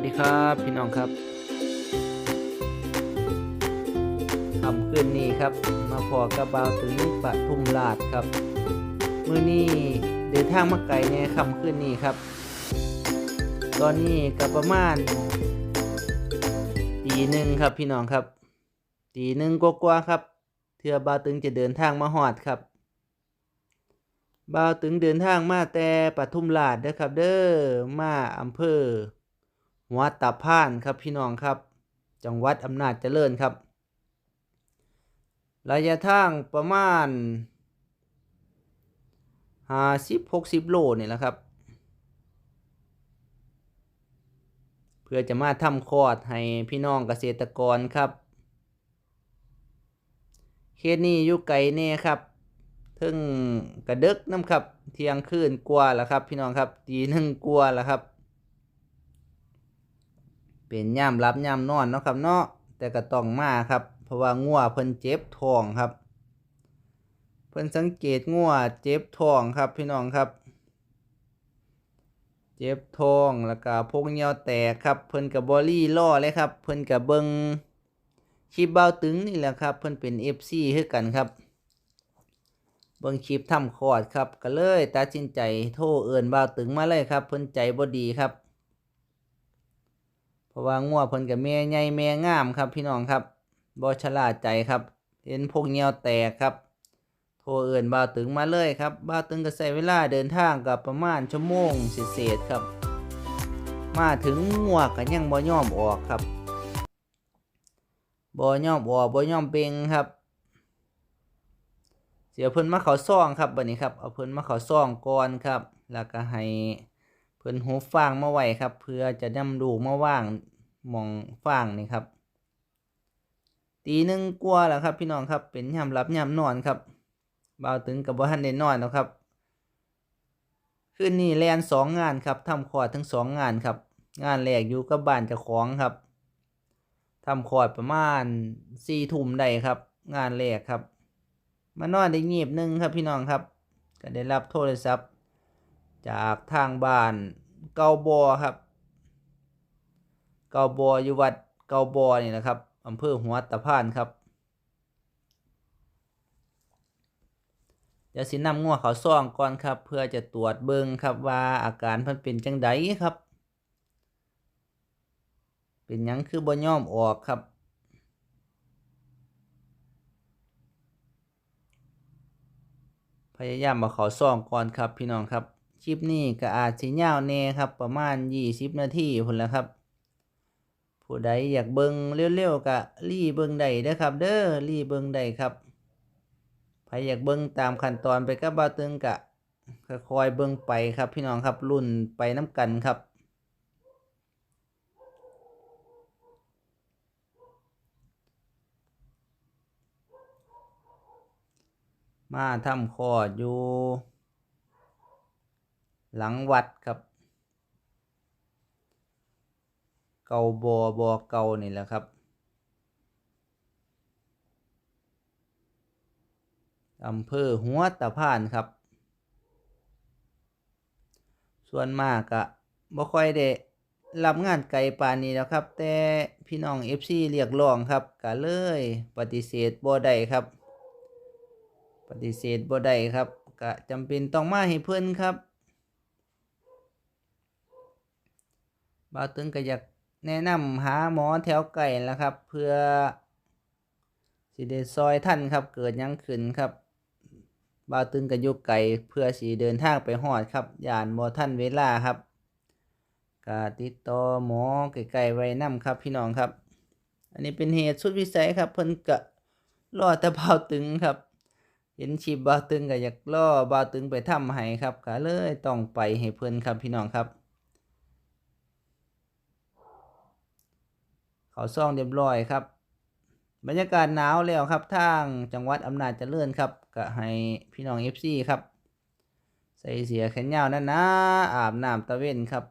วัสดีครับพี่น้องครับคำคืนนี้ครับ มาพอกับบาถึงปทุมราชครับ มือนี้เดินทางมาไกลในคำคืนนี้ครับ ตอนนี้ก็ประมาณตีหนึ่งครับพี่น้องครับตีหนึ่งกว่าๆครับเทือบาตึงจะเดินทางมาหอดครับบ่าวตึงเดินทางมาแต่ปทุมราชเด้อครับ เด้อมาอำเภอ หัวตาพานครับพี่น้องครับ จังหวัดอำนาจเจริญครับ ระยะทางประมาณห้าสิบหกสิบโลนี่แหละครับ เพื่อจะมาทำคอร์ดให้พี่น้องเกษตรกรครับเขตนี้อยู่ไกลแน่ครับถึงกระดึกน้ำครับ เที่ยงคืนกว่าแล้วครับ พี่น้องครับตีหนึ่งกว่าแล้วครับ เป็นย่ามรับย่ามนอนเนาะครับเนาะแต่ก็ต้องมาครับเพราะว่างัวเพิ่นเจ็บท้องครับ เพิ่นสังเกตงัวเจ็บท้องครับพี่น้องครับ เจ็บท้องแล้วก็พกเหนียวแตกครับ เพิ่นกับบอลี่ล่อเลยครับ เพิ่นกับเบิงคลิปเบาตึงนี่แหละครับ เพิ่นเป็น FC คือกันครับเบิ่งคลิปทำคอร์ดครับ ก็เลยตัดสินใจโทรเอินบ่าวตึงมาเลยครับ เพิ่นใจบ่ดีครับ เพราะว่างัวเพิ่นกับแม่ใหญ่แม่งามครับ พี่น้องครับบ่ชล่าใจครับเห็นพวกเหี่ยวแตกครับ โทรเอินบ่าวตึงมาเลยครับบ่าวตึงก็ใช้เวลาเดินทางกับประมาณชั่วโมงเศษๆครับ มาถึงงัวก็ยังบ่ยอมออกครับบ่ยอมออกบ่ยอมเบ่งครับเสียเพิ่นมาเขาซ่องครับบัดนี้ครับเอาเพิ่นมาเขาซ่องก่อนครับ แล้วก็ให้เพิ่นหูฟางมาไว้ครับ เพื่อจะนำลูกมาว่าง มองฟางนี่ครับ ตีหนึ่งกว่าแล้วครับ พี่น้องครับ เป็นยามรับยามนอนครับบ่าวถึงกับบ่ทันได้นอนแล้วครับคืนนี้แลนสองงานครับทำคอร์ดทั้งสองงานครับ งานแรกอยู่กับบ้านเจ้าของครับทำคอร์ดประมาณสี่ทุ่มได้ครับ งานแรกครับมานอนได้เงียบหนึ่งครับพี่น้องครับ ก็ได้รับโทรศัพท์ จากทางบ้านเกาบอครับ เกาบออยู่วัดเกาบอนี่นะครับอำเภอหัวตะพานครับ เดี๋ยวสินำงัวเขาซ่องก่อนครับ เพื่อจะตรวจเบิงครับว่าอาการเพิ่นเป็นจังไดครับ เป็นยังคือบ่ยอมออกครับพยายามมาเขาซ่องก่อนครับพี่น้องครับ คลิปนี้ก็อาจสิยาวแน่ครับ ประมาณ 20 นาทีพุ่นแล้วครับ ผู้ใดอยากเบิงเร็วๆก็รีเบิงได้เด้อครับ เด้อรีเบิงได้ครับใครอยากเบิงตามขั้นตอนไปกับบ่าวตึงกะก็คอยเบิงไปครับ พี่น้องครับรุ่นไปน้ำกันครับมาทำคอดอยู่ หลังวัดครับ เกาบอบอเกานี่แหละครับอำเภอหัวตะพานครับ ส่วนมากก็บ่ค่อยได้รับงานไกลปานนี้แล้วครับ แต่พี่น้อง FC เรียกร้องครับก็เลยปฏิเสธบ่ได้ครับ ปฏิเสธบ่ได้ครับก็จำเป็นต้องมาให้เพิ่อนครับบ่าตึงก็อยาก แนะนำหาหมอแถวไก่แล้วครับ เพื่อสิได้ซอยท่านครับ เกิดยังขึ้นครับบาตึงก็อยู่ไก่เพื่อสิเดินทางไปฮอดครับยานบ่ทันเวลาครับก็ติดต่อหมอไก่ๆไว้นํครับพี่น้องครับ อันนี้เป็นเหตุสุดวิสัยครับ เพิ่นก็รอแต่บาตึงครับ เห็นชีบบาตึงก็อยากล่อบาตึงไปทำให้ครับก็เลยต้องไปให้เพิ่นครับพี่น้องครับ เขาซ่องเรียบร้อยครับ บรรยากาศหนาวแล้วครับทางจังหวัดอำนาจเจริญครับก็ให้พี่น้อง FC ครับ ใส่เสียแขนยาวนั่นนะอาบน้ำตะเวนครับ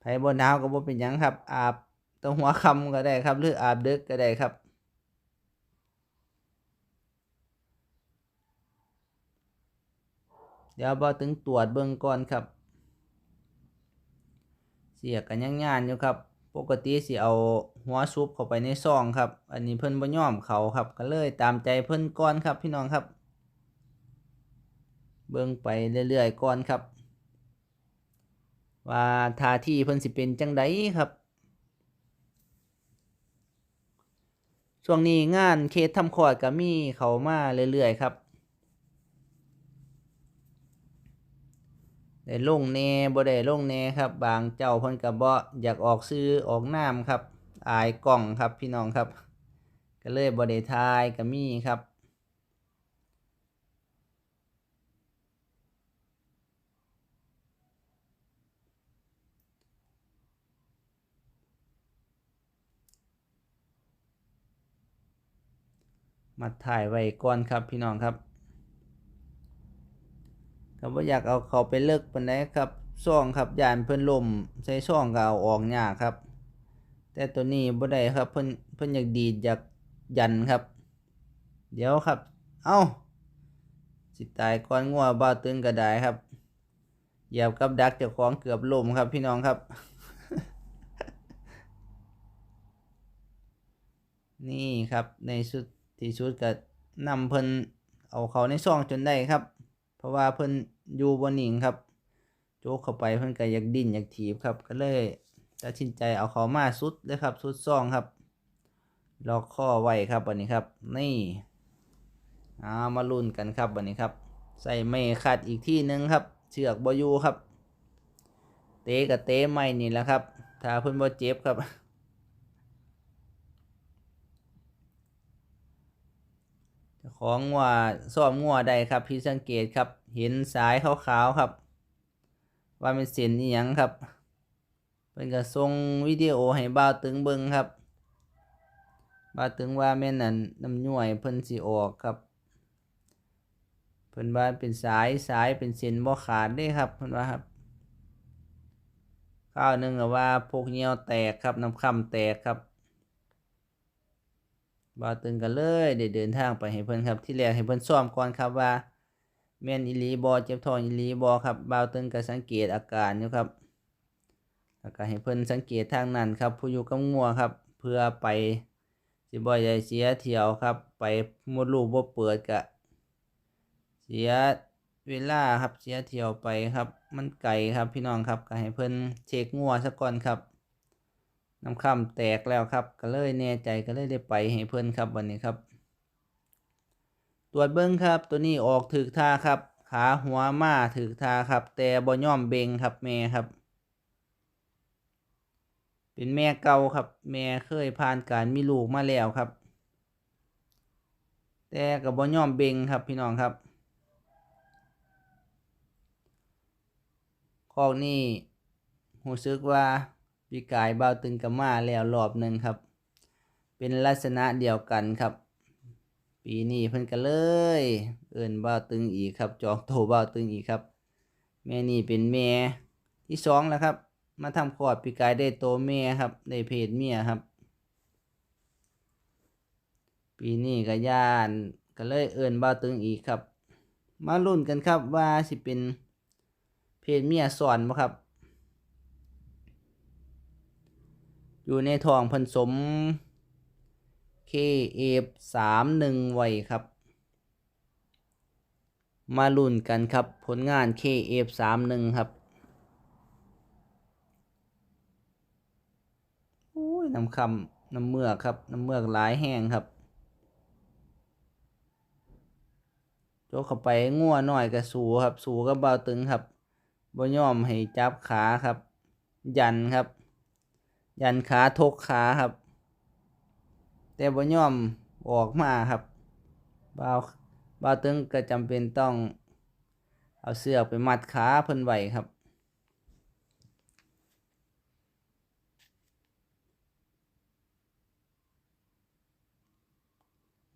ไผบ่หนาวก็บ่เป็นหยังครับ อาบตรงหัวค่ำก็ได้ครับ หรืออาบดึกก็ได้ครับเดี๋ยวบอถึงตรวจเบิ่งก่อนครับ เสียกันยังงานอยู่ครับ ปกติสิเอาหัวซุปเข้าไปในซองครับ อันนี้เพิ่นบ่ยอมเขาครับ ก็เลยตามใจเพิ่นก่อนครับ พี่น้องครับ เบิ่งไปเรื่อยๆก่อนครับ ว่าท่าที่เพิ่นสิเป็นจังไดครับ ช่วงนี้งานเคสทำคอร์ดก็มีเขามาเรื่อยๆครับ ได้ลงแน่บ่ได้ลงแน่ครับ บางเจ้าเพิ่นก็บ่อยากออกซื้อออกนามครับ อายกล้องครับพี่น้องครับ ก็เลยบ่ได้ทายก็มีครับมาถ่ายไว้ก่อนครับพี่น้องครับ ก็บ่อยากเอาเขาไปเลิกปานใดครับซ่องครับยานเพิ่นล่มใส่ซ่องก็เอาออกยากครับ แต่ตัวนี้บ่ได้ครับเพิ่นเพิ่นอยากดีดอยากยันครับ เดี๋ยวครับ เอ้าสิตายก่อนงัวบ่าตึงก็ได้ครับเหยียบกับดักเจ้าของเกือบล่มครับ พี่น้องครับ นี่ครับในสุดที่สุดก็นำเพิ่นเอาเขาในซ่องจนได้ครับ เพราะว่าเพิ่นอยู่บนหนิงครับ โจกเข้าไปเพิ่นก็อยากดิ้นอยากถีบครับ ก็เลยตัดสินใจเอาเขามาสุดเลยครับสุดซ่องครับล็อกข้อไว้ครับวันนี้ครับ นี่เอามาลุ้นกันครับวันนี้ครับ ใส่ไม่ขัดอีกที่หนึ่งครับ เชือกบอยู่ครับ เตะกับเตะไม่นี่แหละครับ ถ้าเพิ่นบ่เจ็บครับ เจ้า ของงัวซ่อมงัวได้ครับพี่สังเกตครับ เห็นสายขาวๆครับ ว่าเป็นเส้นนี่ยังครับเพิ่นก็ส่งวิดีโอให้บ่าวตึงเบิงครับบ่าวตึงว่าแม่นั่นน้ำย่วยเพิ่นสิออกครับ เพิ่นว่าเป็นสายสายเป็นเส้นบ่ขาดเด้ครับเพิ่นว่าครับข้าวหนึ่งก็ว่าพวกเหี่ยวแตกครับน้ำค่ำแตกครับ บ่าวตึงกันเลยได้เดินทางไปให้เพิ่นครับ ที่แรกให้เพิ่นซ้อมก่อนครับว่าแม่นอีลีบ่เจ็บท้องอีลีบ่ครับบ่าวตึงก็สังเกตอาการอยู่ครับแล้วก็ให้เพิ่นสังเกตทางนั้นครับ ผู้อยู่กับงัวครับ เพื่อไปสิบ่ได้เสียเที่ยวครับ ไปมดลูกบ่เปิดก็เสียเวลาครับเสียเที่ยวไปครับ มันไกลครับพี่น้องครับก็ให้เพิ่นเช็คงัวซะก่อนครับ น้ำค่ำแตกแล้วครับ ก็เลยแน่ใจก็เลยได้ไปให้เพื่อนครับวันนี้ครับ ตรวจเบิ้งครับ ตัวนี้ออกถึกท่าครับ ขาหัวมาถึกท่าครับ แต่บ่ย่อมเบงครับแม่ครับ เป็นแม่เก่าครับ แม่เคยผ่านการมีลูกมาแล้วครับ แต่ก็บ่ย่อมเบงครับพี่น้องครับคอนี้รู้สึกว่า ปีกายเบาตึงกับมาแล้วรอบหนึ่งครับ เป็นลักษณะเดียวกันครับ ปีนี้เพิ่นก็เลย เอิ้นบ่าตึงอีกครับ จองโตเบาตึงอีกครับ แม่นี่เป็นแม่ที่สองแล้วครับ มาทำคลอดปีกายได้โตแม่ครับ ได้เพศเมียครับ ปีนี้ก็ย่านก็เลยเอิ้นบ่าตึงอีกครับ มาลุ้นกันครับว่าสิเป็นเพศเมียสอนบ่ครับ อยู่ในท้องผสม KF 3 1ไว้ครับ มาลุ้นกันครับ ผลงาน KF 3 1ครับน้ำคำน้ำเมือกครับ น้ำเมือกหลายแห้งครับโจกเข้าไปงัวหน่อยกับสูครับ สูกับเบาตึงครับบ่ยอมให้จับขาครับ ยันครับ ยันขาทกขาครับ แต่บ่ยอมออกมาครับบ่าวบ่าวตึงก็จำเป็นต้องเอาเสื้อไปมัดขาเพิ่นไว้ครับ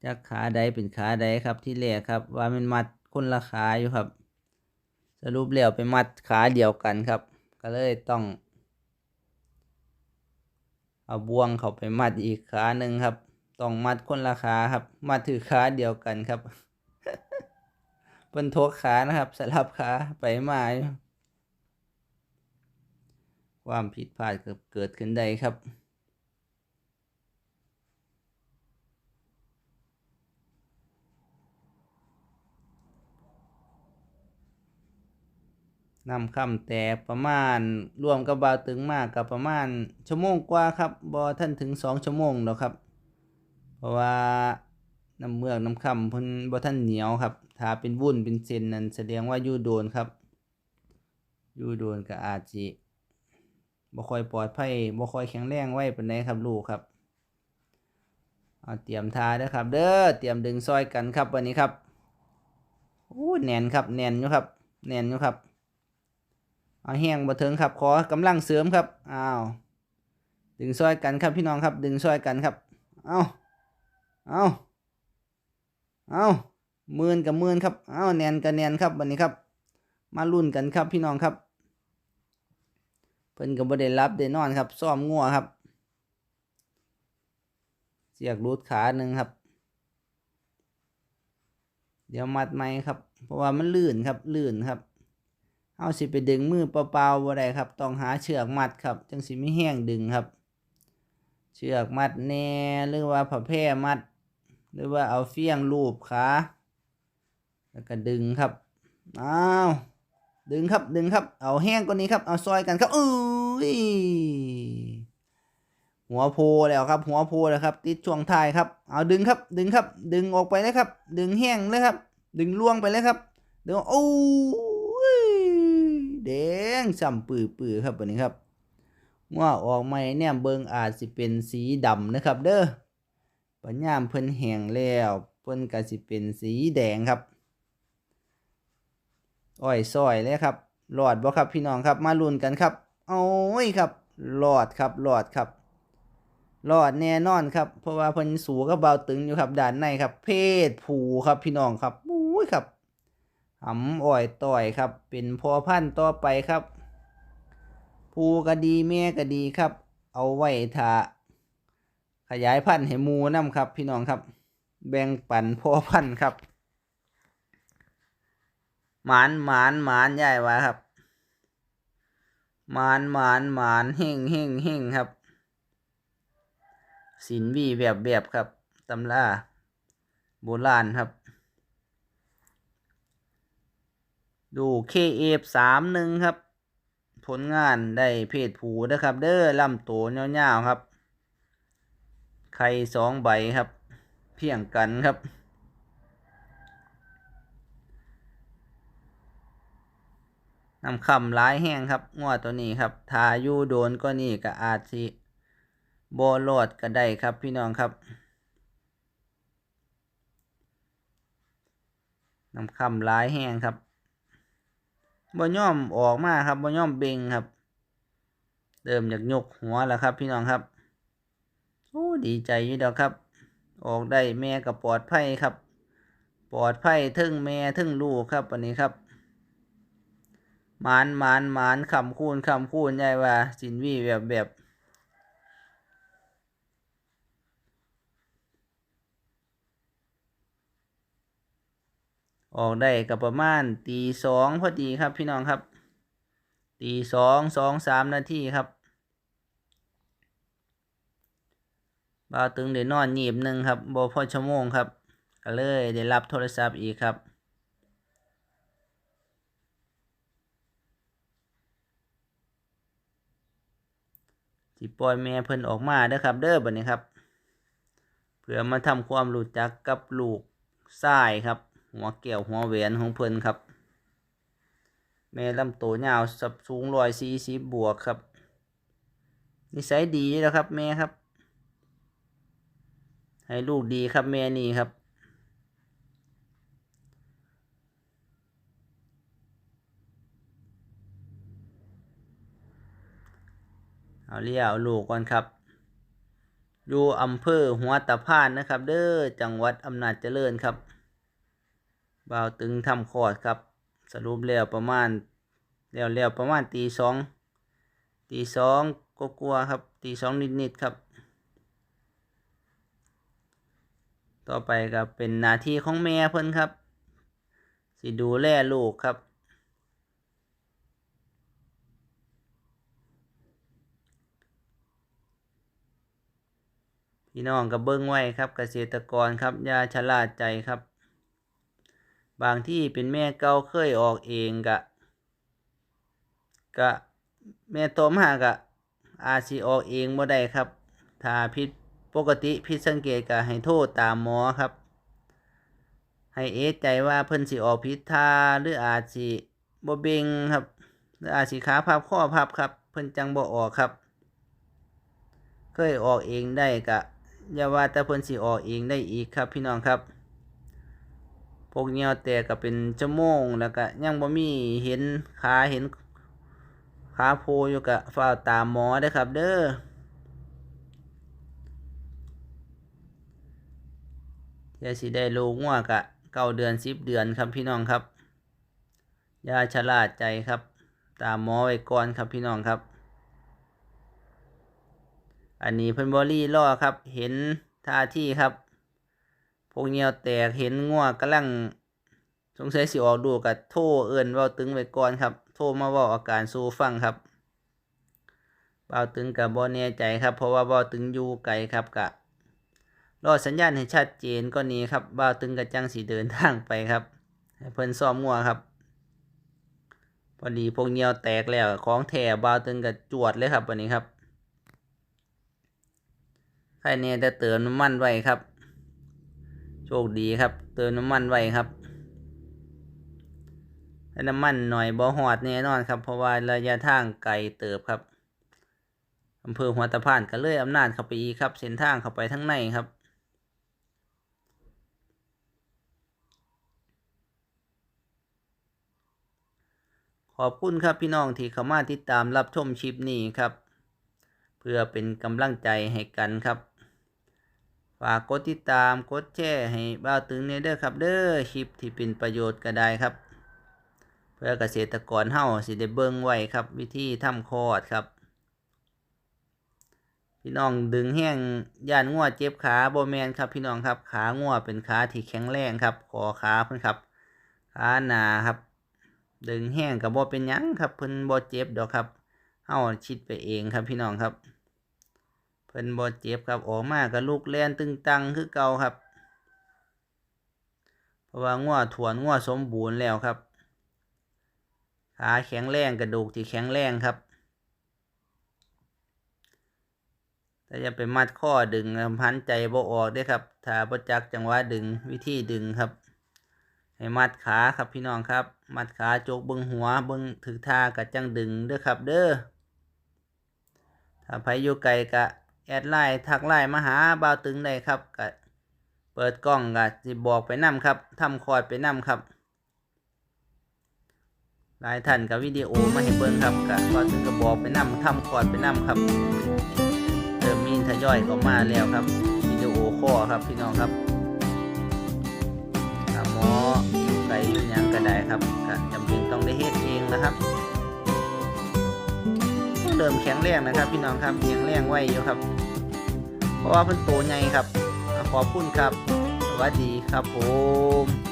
จากขาใดเป็นขาใดครับที่แรกครับ ว่ามันมัดคนละขาอยู่ครับ สรุปแล้วไปมัดขาเดียวกันครับ ก็เลยต้อง เอาบ่วงเขาไปมัดอีกขาหนึ่งครับ ต้องมัดคนละขาครับ มัดถือขาเดียวกันครับเป็นทกขานะครับสลับขาไปมาความผิดพลาดก็เกิดขึ้นได้ครับ นำคำแต่ประมาณรวมกับบาวตึงมากกับประมาณชั่วโมงกว่าครับบอท่านถึงสองชั่วโมงหรอกครับ เพราะว่าน้ำเมือกน้ำคำพ่นบ่ท่านเหนียวครับถ้าเป็นวุ่นเป็นเส้นนั้นแสดงว่ายู่โดนครับยู่โดนก็อาจิบ่ค่อยปลอดภัยบ่ค่อยแข็งแรงไว้ปานใดครับลูกครับเอาเตรียมทาเด้อครับ เด้อเตรียมดึงซอยกันครับวันนี้ครับโอ้แน่นครับแน่นอยู่ครับแน่นอยู่ครับ เอาแห้งบ่ถึงครับขอกำลังเสริมครับอ้าวดึงซอยกันครับพี่น้องครับ ดึงซอยกันครับเอาเอาเอามื่นกับมื่นครับเอาแนนกับแนนครับวันนี้ครับ มาลุ้นกันครับพี่น้องครับ เพิ่นก็บ่ได้รับได้นอนครับซ้อมงัวครับเสียกรูดขาหนึ่งครับ เดี๋ยวมัดไหมครับ เพราะว่ามันลื่นครับลื่นครับ เอาสิไปดึงมือเปล่าๆบ่ได้ครับ ต้องหาเชือกมัดครับ จังสิไม่แห้งดึงครับ เชือกมัดแน่หรือว่าผ้าแพร่มัด หรือว่าเอาเฟี้ยงลูบขาแล้วก็ดึงครับอ้าวดึงครับดึงครับ เอาแห้งกว่านี้ครับ เอาซอยกันครับเอ้ยหัวโพแล้วครับ หัวโพแล้วครับ ติดช่วงท้ายครับ เอาดึงครับ ดึงครับ ดึงออกไปเลยครับ ดึงแห้งเลยครับ ดึงล่วงไปเลยครับดึงโอ้ แดงซ้ำปื้อปื้อครับวันนี้ครับว่าออกใหมาเนี่ยเบิงอาจสิเป็นสีดำนะครับ เด้อปัญญามเพิ่นแห้งแล้วเพิ่นก็สิเป็นสีแดงครับอ้อยซอยเลยครับหลอดบ่ครับพี่น้องครับมาลุ้นกันครับโอ้ยครับหลอดครับหลอดครับหลอดแน่นอนครับ เพราะว่าเพิ่นสูกับเบาตึงอยู่ครับด้านในครับ เพศผูครับพี่น้องครับโอ้ยครับ หำอ้อยต่อยครับ เป็นพอพันต่อไปครับผูก็ดีแม่ก็ดีครับ เอาไว้ถ้าขยายพันธุ์ให้มูนํครับ พี่น้องครับ แบ่งปันพ่อพันธุ์ครับหมานหมานหมานใหญ่วะครับหมานหมานหมานเฮงเฮงเฮงครับสินวีแบบแบบครับตำราโบราณครับ ดูเคเอฟสามหนึ่งครับ ผลงานได้เพศผูนะครับ เด้อลำตัวเงาวๆครับ ไข่สองใบครับ เพียงกันครับ นำคำร้ายแห้งครับงวดตัวนี้ครับทายูโดนก็นี่ก็อาจสิบอลอดก็ได้ครับพี่น้องครับนำคำร้ายแห้งครับ บ่ย่อมออกมาครับบ่ย่อมเบ่งครับ เริ่มจากยกหัวแล้วครับ พี่น้องครับโอ้ดีใจอยู่ดอกครับ ออกได้แม่กับปลอดภัยครับ ปลอดภัยทึ่งแม่ทึ่งลูกครับวันนี้ครับมานมานมานคำคูณคำคูณใหญ่ว่าสินวีแบบแบบ ออกได้กับประมาณตีสองพอดีครับพี่น้องครับ ตีสองสองสามนาทีครับบ่าวตึงเดี๋ยวนอนหยีบหนึ่งครับบพอชั่วโมงครับก็เลยได้รับโทรศัพท์อีกครับสิปล่อยแม่เพิ่นออกมาเด้อครับ เด้อบัดนี้ครับ เพื่อมาทำความรู้จักกับลูกทรายครับ หัวแก้วหัวแหวนของเพิ่นครับ แม่ลำตัวยาวสับสูงร้อยสี่สิบบวกครับ นิสัยดีแล้วครับแม่ครับ ให้ลูกดีครับแม่นี่ครับเอาเรียเอาลูกก่อนครับ อยู่อำเภอหัวตะพานนะครับ เด้อจังหวัดอำนาจเจริญครับ บาวตึงทำคอร์ดครับ สรุปแล้วประมาณแล้วแล้วประมาณตีสองตีสองก็กลัวครับตีสองนิดๆครับ ต่อไปก็เป็นนาทีของแม่เพิ่นครับ สิดูแลลูกครับ พี่น้องกับเบิ้งไว้ครับเกษตรกรครับอย่าชะล่าใจครับ บางที่เป็นแม่เก่าเคยออกเองกะกะแม่โตมากะอาจสิออกเองบ่ได้ครับ ถ้าผิดปกติผิดสังเกตก็ให้โทษตามหมอครับ ให้เอใจว่าเพิ่นสิออกผิดท่าหรืออาจสิบ่เบ่งครับ หรืออาจสิขาพับข้อพับครับ เพิ่นจังบ่ออกครับ เคยออกเองได้กะอย่าว่าแต่เพิ่นสิออกเองได้อีกครับพี่น้องครับ พวกเหนียวแตกก็เป็นชั่วโมงแล้วก็ยังบ่มีเห็นขาเห็นขาโพอยู่กะฝ้าตามหมอเด้ครับเด้อยวสิได้ลูกงัวกะเก้าเดือนสิบเดือนครับพี่น้องครับอย่าชะล่าใจครับ ตามหมอไว้ก่อนครับพี่น้องครับ อันนี้เพิ่นบอรี่ล่อครับ เห็นท่าที่ครับ พวกเงียวแตกเห็นงัวกำลังสงสัยสิออกดูกับโทรเอิ้นเว้าตึงไว้ก่อนครับ โทรมาเว้าอาการสู่ฟังครับเว้าตึงกับบ่แน่ใจครับ เพราะว่าเว้าตึงอยู่ไกลครับกะรอสัญญาณให้ชัดเจนก็นี้ครับเว้าตึงกับจังสิเดินทางไปครับให้เพิ่นซ้อมงัวครับ พอดีพวกเงียวแตกแล้วของแท้เว้าตึงกับจวดเลยครับวันนี้ครับใครเนี่ยจะเติมน้ำมันไว้ครับ โชคดีครับ เติมน้ำมันไว้ครับให้น้ำมันหน่อยบ่หอดแน่นอนครับ เพราะว่าระยะทางไกลเติบครับอำเภอหัวตะพานก็เลยอำนาจเข้าไปอีกครับ เส้นทางเข้าไปทั้งในครับขอบคุณครับพี่น้องที่เข้ามาติดตามรับชมคลิปนี้ครับ เพื่อเป็นกำลังใจให้กันครับ ฝากกดติดตามกดแชร์ให้บ้าตึงเนี่ยเด้อครับ เด้อคลิปที่เป็นประโยชน์ก็ได้ครับ เพื่อเกษตรกรเฮาสิได้เบิ่งไว้ครับ วิธีทำคอร์ดครับ พี่น้องดึงแห้งย่านงัวเจ็บขาโบแมนครับพี่น้องครับขางัวเป็นขาที่แข็งแรงครับคอขาเพิ่นครับขาหนาครับ ดึงแห้งกับบ่เป็นยังครับเพิ่นบ่เจ็บดอกครับเฮาชิดไปเองครับพี่น้องครับ เพิ่นบ่เจ็บครับออกมาก็ลูกแล่นตึงตังคือเก่าครับ เพราะว่างัวถวนงัวสมบูรณ์แล้วครับขาแข็งแรงกระดูกที่แข็งแรงครับแต่อย่าไปมัดข้อดึงพันใจบ่ออกเด้ครับถ้าบ่จักจังหวะดึงวิธีดึงครับ ให้มัดขาครับพี่น้องครับ มัดขาโจกเบิงหัวเบิงถือท่ากะจังดึงเด้อครับ เด้อถ้าไผอยู่ไกลกะ แอดไลน์ทักไลน์มาหาบ่าวตึงได้ครับกะเปิดกล้องกะสิบอกไปนํครับทำคอร์ดไปนํครับหลายท่านกับวิดีโอมาให้เบิ่งครับกะบ่าวตึงก็บอกไปนํทำคอร์ดไปนํครับเริ่มมีทยอยเข้ามาแล้วครับวิดีโอคอครับพี่น้องครับถ้าหมออยู่ไกลอยู่ยังก็ได้ครับก็จำเป็นต้องได้เฮ็ดเองนะครับ เริ่มแข็งแรงนะครับ พี่น้องครับแข็งแรงไว้อยู่ครับ เพราะว่าเพิ่นโตใหญ่ครับขอบคุณครับสวัสดีครับผม